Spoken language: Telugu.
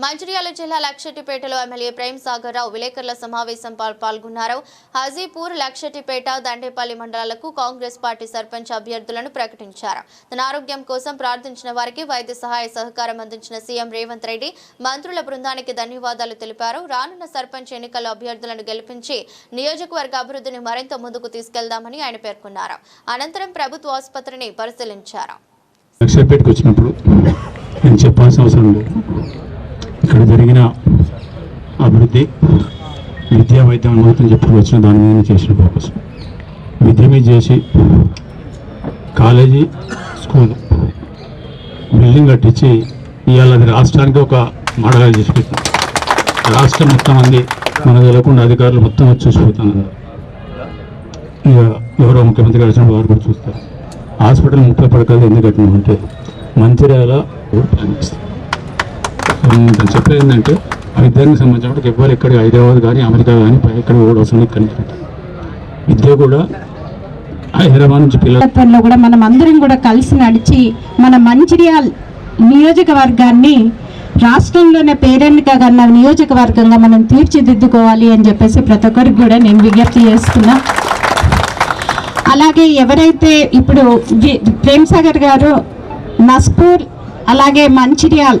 మంచిర్యాల జిల్లా లక్షటిపేటలో ఎమ్మెల్యే ప్రేమ్ సాగర్ రావు విలేకరుల సమావేశం పాల్- పాల్గొన్నారు. హాజీపూర్ లక్షటిపేట దండేపల్లి మండలాలకు కాంగ్రెస్ పార్టీ సర్పంచ్ అభ్యర్థులను ప్రకటించారు. తన ఆరోగ్యం కోసం ప్రార్థించిన వారికి వైద్య సహాయ సహకారం అందించిన సీఎం రేవంత్ రెడ్డి మంత్రుల బృందానికి ధన్యవాదాలు తెలిపారు. రానున్న సర్పంచ్ ఎన్నికల్లో అభ్యర్థులను గెలిపించి నియోజకవర్గ అభివృద్ధిని మరింత ముందుకు తీసుకెళ్దామని ఆయన పేర్కొన్నారు. అనంతరం ప్రభుత్వ ఆసుపత్రిని పరిశీలించారు. నేను చెప్పాల్సిన అవసరం లేదు. ఇక్కడ జరిగిన అభివృద్ధి విద్యా వైద్యం అనుమతిని చెప్పుకుని వచ్చిన దాని మీద చేసిన ఫోకస్. విద్య మీద చేసి కాలేజీ స్కూల్ బిల్డింగ్ కట్టించి ఇవాళ అది రాష్ట్రానికి ఒక మోడల్గా చేసి రాష్ట్రం మొత్తం అంది మన తెలియకుండా అధికారులు మొత్తం వచ్చి చూసిపోతున్నారు. ఇక ఎవరో ముఖ్యమంత్రి గారు వారు కూడా చూస్తారు. హాస్పిటల్ ముప్పై పడకలు ఎందుకు కట్టినామంటే మంచిర్యాల కూడా నేను చెప్పేది ఏంటంటే ఆ విద్యానికి సంబంధించినప్పుడు ఎవరు ఎక్కడ హైదరాబాద్ కానీ అమెరికా కానీ పై ఎక్కడ కూడా ఇక్కడ విద్య కూడా హైదరాబాద్ నుంచి పిల్లలు కూడా మనం అందరం కూడా కలిసి నడిచి మన మంచిర్యాల్ నియోజకవర్గాన్ని రాష్ట్రంలోనే పేరెంట్గా కన్నా నియోజకవర్గంగా మనం తీర్చిదిద్దుకోవాలి అని చెప్పేసి ప్రతి ఒక్కరికి కూడా నేను విజ్ఞప్తి చేస్తున్నా. అలాగే ఎవరైతే ఇప్పుడు వి- ప్రేమ్ సాగర్ గారు నస్పూర్ అలాగే మంచిర్యాల్